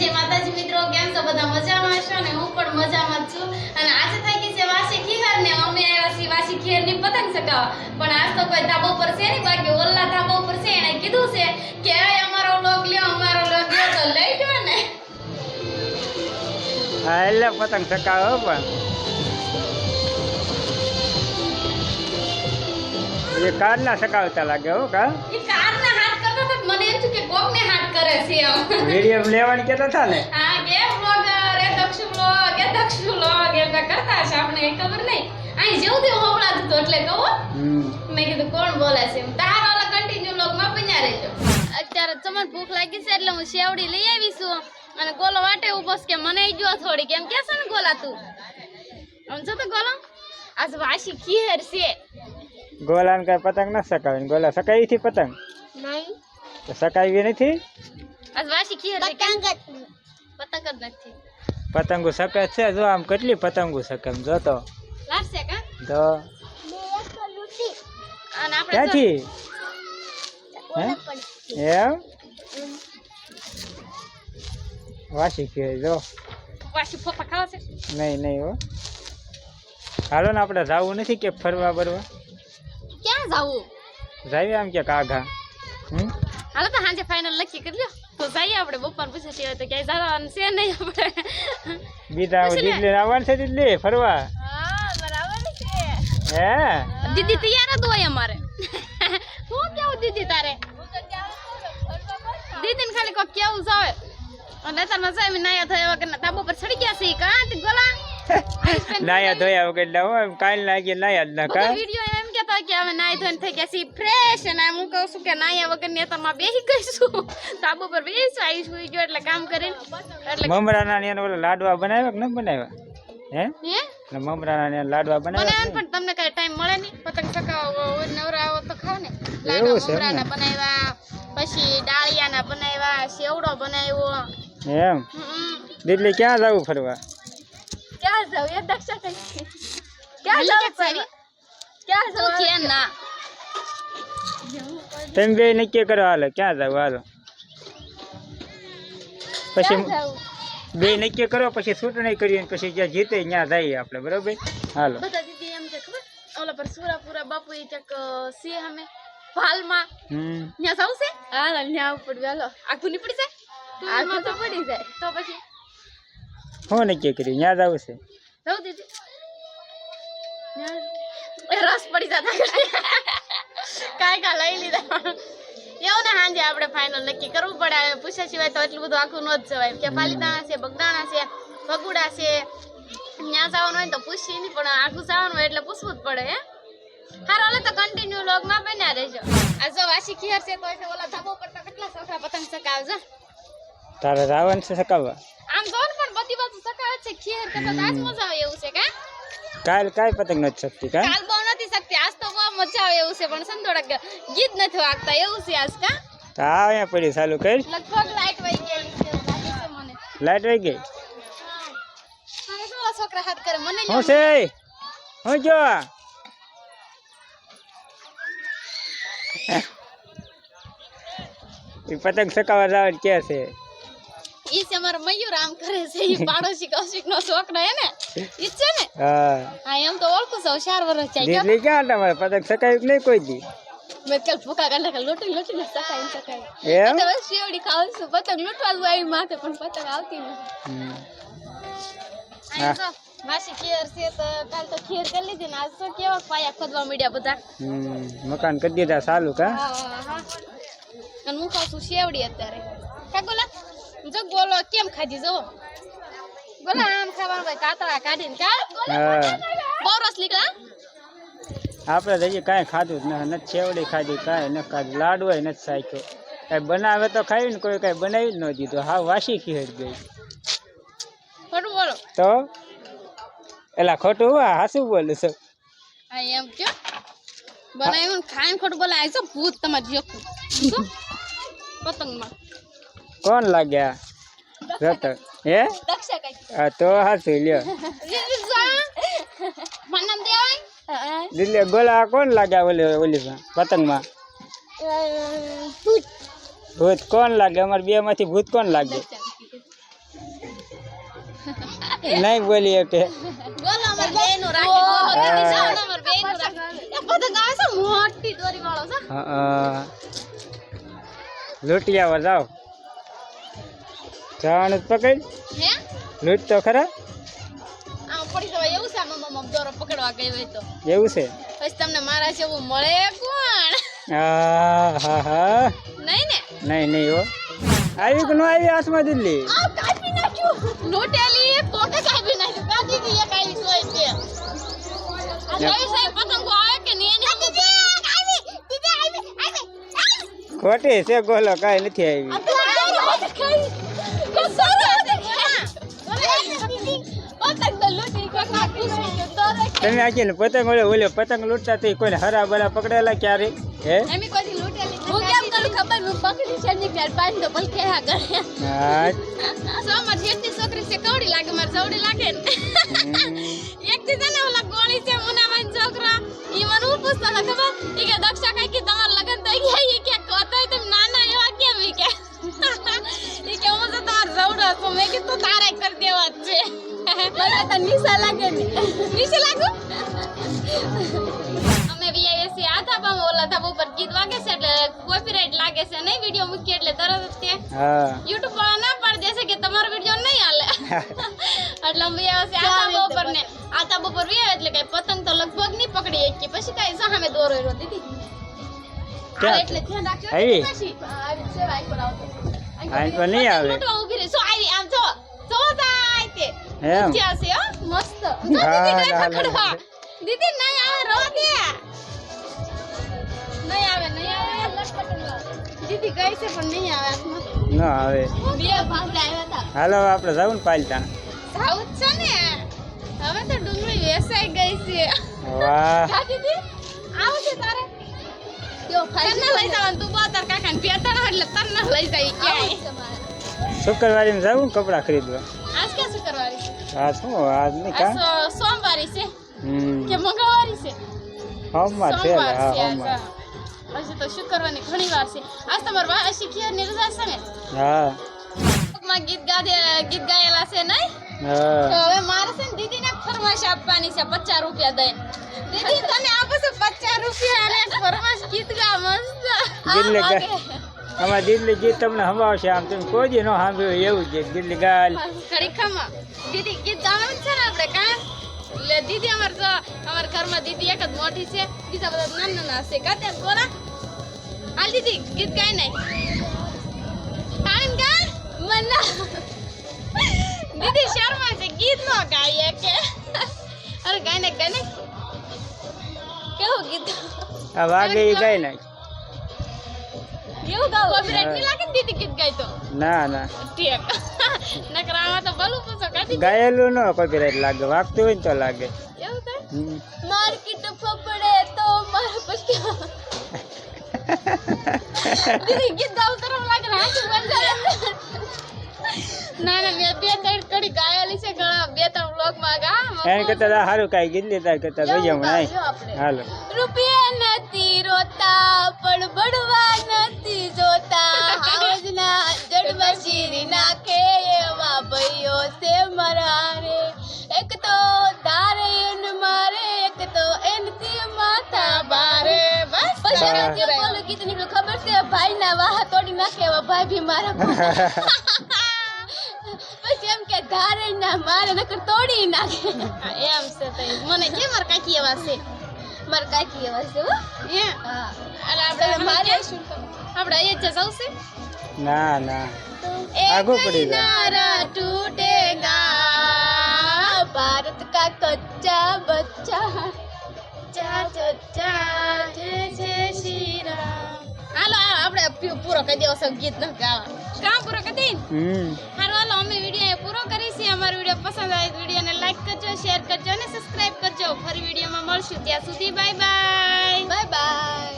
જય માતાજી મિત્રો કેમ છો? બધા મજામાં છો? ને હું પણ મજામાં જ છું. અને આજે થઈ ગઈ છે વાસી ખીહર ને અમે આવ્યા છીએ વાસી ખીહરની પતંગ ચગાવવા. પણ આજ તો કોઈ ધાબો પર છે નહીં બાકી ઓલા ધાબો પર છે. એને કીધું છે કે અમારો લોક લ્યો અમારો લોક લ્યો. તો લઈ ગયો ને. હા એટલે પતંગ ચકાવે પણ. એ કારના ચકાવતા લાગે હો કા? એ કારના મને એમ કે કોકને હાથ કરે છે એમ. વિડિયો લેવાની કેતા હતા ને? હા કે વ્લોગર રે દક્ષ વ્લોગ કે દક્ષ વ્લોગ એમ કરતા છે આપણે એ ખબર નહીં. અહીં જેવું તેવું હમણાં હતું એટલે કહો મેં કીધું કોણ બોલે છે તારો ઓલા કન્ટિન્યુ માં બન્યા રહેજો. અત્યારે તમને ભૂખ લાગી છે એટલે હું શેવડી લઈ આવી છું. અને ગોલો વાટે ઊભો છે કે મને ઈ જો થોડી કેમ કે છે ને ગોલા તું? આમ છો તો ગોલો. આજ વાસી ખીહર છે. ગોલાને કઈ પતંગ ન સકાવે ગોલા સકાવી થી પતંગ. તો સકાવી નથી? પતંગ પતંગ જ નથી. પતંગો સકે છે? જો આમ કેટલી પતંગો શકે એમ? જો તો. તો જો- ક્યાંથી? એમ? વાસી કહેવાય જો. વાસી ફોફા ખાવા છે? નહીં નહીં હો. હાલો ને આપણે જવું નથી કે ફરવા બરવા? ક્યાં જાવું? જાવી આમ કે કાઘા હાલો તો સાંજે ફાઇનલ લખી કરી લ્યો તો જઈએ આપણે બપોર પૂછે હોય તો ક્યાંય જવાનું છે નહીં આપણે બીજા પછી ને- દિલ્હી આવવાનું છે દિલ્હી ફરવા હા બરાબર છે હે દીદી તૈયાર જ હોય અમારે હું કેવું દીદી તારે દીદીને ખાલી કોક કેવું જ આવે અને તમે સાહેબ નાયા થયા વગર તાબુ પર ચડી ગયા છે કા તે ગોલા નાયા ધોયા વગર ના હોય કાલ લાગી નાયા જ ના કા વિડિયો એમ કહેતા હોય કે અમે નાઈ ધોઈને થઈ ગયા છીએ ફ્રેશ અને હું કહું છું કે નાયા વગર ને તમે બેસી ગઈશું તાબુ પર બેસી આવી સુઈ ગયો એટલે કામ કરીને. એટલે મમરાના ને એને ઓલા લાડવા બનાવ્યા કે ન બનાવ્યા? હે? હે? એટલે મમરાના ને લાડવા મને બનાવ્યા એમ કે પણ તમને કઈ ટાઈમ મળે નહીં. પતંગ ચકાવો નવરા આવો તો ખાવ ને. એવું છે લાડવા એમને? મમરાના બનાવ્યા પછી ડાળિયાના બનાવ્યા સેવડો બનાવ્યો. નહીં? એમ? હમ. દિલ્હી ક્યાં જવું ફરવા? ક્યાં જાવ? એ દક્ષા કઈ ક્યાં જાવ ફરી? ક્યાં જાવ કે ના. તમે બે નક્કી કરો હાલો ક્યાં જાવ હાલો? પછી જાવ? બે નક્કી કરો પછી ચૂંટણી કરીએ પછી જ્યાં જીતે ત્યાં જઈએ આપણે બરોબર? હાલો. બધા દીદી એમ છે ખબર? ઓલા પર સુરાપુરા બાપુ એ ક્યાંક છે અમે ભાલમાં ત્યાં જાવ છે? હાલ ત્યાં ઉપર હાલો. આખું નીપડી જાય? આખું તો પડી જાય. તો પછી? શું નક્કી કર્યું? ત્યાં જવું છે. દીદી રસ પડી જતા કાંઈ કા લઈ લીધા એવું ને હાંજે આપણે ફાઇનલ નક્કી કરવું પડે. હવે પૂછ્યા સિવાય તો એટલું બધું આખું ન જ જવાય. કે પાલિતાણા છે બગદાણા છે ભગુડા છે. ત્યાં જવાનું હોય તો પૂછી નહીં પણ આખું જવાનું હોય એટલે પૂછવું જ પડે હે? હારો હાલો તો કન્ટિન્યુ લોગમાં બન્યા રહેજો. આ જો વાસી ખીર છે તો એટલે ઓલા ધાબો પર તો કેટલા સોખા પતંગ ચકાવજો તારે રાવણ છે સકાવવા આમ જો ને પણ બધી બાજુ ચકાવે છે ખીર કરતા આજ મજા આવે એવું છે કા? કાલ કાંઈ પતંગ નથી શકતી કા? કાલ બહુ નથી શકતી આજ તો બહુ મજા આવે એવું છે પણ છે ને થોડાક ગીત નથી વાગતા એવું છે આજ કા? તો આ અહીંયા પડી ચાલુ કરી લગભગ લાઈટ વહી ગયેલી છે એવું લાગે છે મને. લાઈટ વહી ગઈ? હવે શું આ છોકરા હાથ કરે? મને શું છે? હું જો? એ પતંગ સકાવા જવાનું કે છે? ઈ છે અમારો મયુર આમ કરે છે ઈ પાડોશી કૌશિક નો છોકરો હે ને ઈ જ છે ને? હા. હા એમ તો ઓળખું છું ચાર વર્ષ જાય દિલ્હી ક્યાં તમારે પતંગ સકાવ્યું કે નહીં કોઈ દી? મેં કાલ ભૂકા કાઢે કાલ લોટી લોટી ને સકાઈ સકાઈ એમ? તો બસ શેવડી ખાવું છું પતંગ લૂંટવાનું આવી માથે પણ પતંગ આવતી નથી. હમ. અહીં જો માસી ખીર છે તો કાલ તો ખીર કરી લીધી ને આજ તો કેવા પાયા ખોદવા મળ્યા બધા. હમ. મકાન કરી દીધા ચાલુ કા? હા હા હા. અને હું ખાઉં છું શેવડી અત્યારે. કા ગોલા જો ગોલો કેમ ખાધી જો? ગોલા આમ ખાવાનું ભાઈ કાતરા કાઢીને કા બહુ રસ નીકળા આપણે જઈએ કાંઈ ખાધું જ નથી નથી છેવડી ખાધી કાંઈ ન ખાધું લાડુ નથી સાખ્યો. કાંઈ બનાવે તો ખાવી ને કોઈ કાંઈ બનાવી જ ન દીધું હા વાસી ખીર ગઈ. ખોટું બોલો. તો? એલા ખોટું હા હાસું બોલું છું. હા એમ કયો? બનાવ્યું ખાઈને ખોટું બોલાય જો ભૂત તમારે જોખું પતંગમાં. કોણ લાગ્યા? જતો હે? દક્ષા કઈ હા તો હાસું લ્યો. મારું નામ દેવાય? દિલ્હી ગોલા કોણ લાગ્યા ઓલી ઓલી પતંગમાં ભૂત કોણ લાગે અમારે બે માંથી ભૂત કોણ લાગે નહીં બોલી શકે. બોલો અમાર બેયનું રાખી બોલો કેટલી છે ને અમાર બેયનું રાખી. એ પતંગ આવે છે મોટી દોરી વાળો છે હા. લૂંટી આવો જાઓ. જવાનું પકડ. હે? લૂંટ તો ખરા. એવું છે? આમ આમ આમ દોરો પકડવા ગઈ હોય તો. એવું છે? પછી તમને મારા જેવું મળે કોણ? હા હા હા. નહીં ને? નહીં નહીં હો. આવી કે ન આવી હાથમાં દિલ્હી? કાપી નાખ્યું. લૂંટેલી કોકે કાપી નાખ્યું. કાઢી દી એક આવી સોય છે ખોટી છે ગોલો કઈ નથી આવી. તમે આજે પતંગ ઓલે ઓલે પતંગ લૂંટતા તો કોઈને હરા બરા પકડેલા ક્યારે હે? હું કેમ કરું? ખબર? હું પકડી છે ની ઘર. પાણી તો ભલકે હા કરે હા. સો માર જેટલી છોકરી છે કવડી લાગે માર જવડી લાગે એક થી છે ઓલા ગોળી છે મુનામાં છોકરા. ઈ મને હું પૂછતો ખબર? ઈ કે દક્ષા કાકી કે અમે વીઆઈએસસી આ ધાબામાં ઓલા ધાબા ઉપર ગીત વાગે છે એટલે કોપીરાઇટ લાગે છે. નહીં વીડિયો મૂકીએ એટલે તરત જ તે હા. યુટ્યુબ વાળા ના પાડી દેશે કે તમારો વીડિયો નહીં હાલે. એટલે અમે આવે છે આ તાબા ઉપર ને આ તાબા ઉપર વી આવે એટલે કઈ પતંગ તો લગભગ નહીં પકડી શકીએ પછી કઈ સામે દોરો રહ્યો દીદી. આ ક્યાં એટલે ધ્યાન રાખજો. આવી? પછી આવી છે વાઈ પર આવતો આઈ પર નહીં આવે. લૂંટવા ઊભી રહી. સો આવી? આમ જો. જો જાય તે એમ? જ્યાં છે હો. મસ્ત. જો હા, દીદી નહીં હા, પકડવા હા. દીદી નહીં આવે રો દે. નહીં આવે નહીં આવે. દીદી ગઈ છે પણ નહીં આવે હાથમાં. ના આવે. બે ભાગલા આવ્યા હતા. હાલો આપણે જાવ ને પાલતા જાવ છે ને. હવે તો ડુંગળી વેસાઈ ગઈ છે. વાહ. કા દીદી? આવું છે તારે? તને લઈ જવાનું તું બહુ તાર કાકા ને પેતણ એટલે તને લઈ જાય ક્યાંય. શુક્રવારે જવું કપડાં ખરીદવા? આજ ક્યાં શુક્રવારે છે? આ શું આજ નહીં કા? સોમવારે છે. કે મંગળવારી છે. સોમવાર છે. હજી તો શુક્રવારની ઘણી વાર છે. આજ તમારે વા અશી ખીરની છે ને. હા. માં ગીત ગાદે ગીત ગાયેલા છે નહીં? હા. હવે મારે છે ને દીદીને ફરમાશ આપવાની છે પચાસ રૂપિયા દઈ દીદી તને આપો છો પચાસ રૂપિયા અને ફરમાશ ગીત ગા મસ્ત. ગા- વાગે. દિલ્હી ગીત તમને હમાવશે આમ. તમે કોઈ દી ન સાંભળ્યું એવું છે. દિલ્હી ગાલ. ખરી દીદી ગીત ગાવાનું છે ને આપણે કાં? એટલે દીદી અમાર તો અમારા ઘરમાં દીદી એક જ મોટી છે બીજા બધા નાના નાના છે કાતે બોલા હાલ દીદી ગીત ગાય નહીં કાન ગા મના દીદી શર્મા છે ગીત નો ગાય કે અરે ગાય ને ગાય ને કેવું ગીત આ વાગે એ ગાય નાખ કેવું ગાવ. કોપીરાઇટ નહીં લાગે ને દીદી ગીત ગાય તો? ના ના. ઠીક. નકરામાં તો ભલું પૂછો કાઢી ગાયેલું ન કોપીરાઇટ લાગે. વાગતું હોય ને તો લાગે. એવું હમ. માર્કેટ ફફડે તો મારા પછી દીદી ગીત ગાવ તરફ લાગે ને હાચું બંધાય ના ના મેં બે ત્રણ કડી ગાયેલી છે ઘણા. બે ત્રણ બ્લોગમાં ગા એને કરતા તો સારું કાંઈ ગીત તાર કરતા જોઈએ હમણાં. હાલો. રૂપિયા ખબર છે ભાઈ ના વાહ તોડી નાખે એવા ભાઈ બી મારા પછી એમ કે ધારે ના મારે નકર તોડી નાખે એમ છે તઈ મને કે માર કાકી એવા છે માર કાકી એવા છે હો એ અરે આપણે મારે આપણે એ જ જવશે ના ના આગો પડી જાય નારા ટૂટેગા ભારત કા કચ્ચા બચ્ચા જા પૂરો કરી દેવો સંગીત ગીત ન ગાવા. કામ પૂરો કરી દઈ? હમ. હારું હાલો અમે વીડિયો પૂરો કરીશું અમારો વીડિયો પસંદ આવે વિડીયોને લાઈક કરજો શેર કરજો અને સબસ્ક્રાઇબ કરજો. ફરી વિડીયોમાં મળશું. ત્યાં સુધી બાય બાય બાય બાય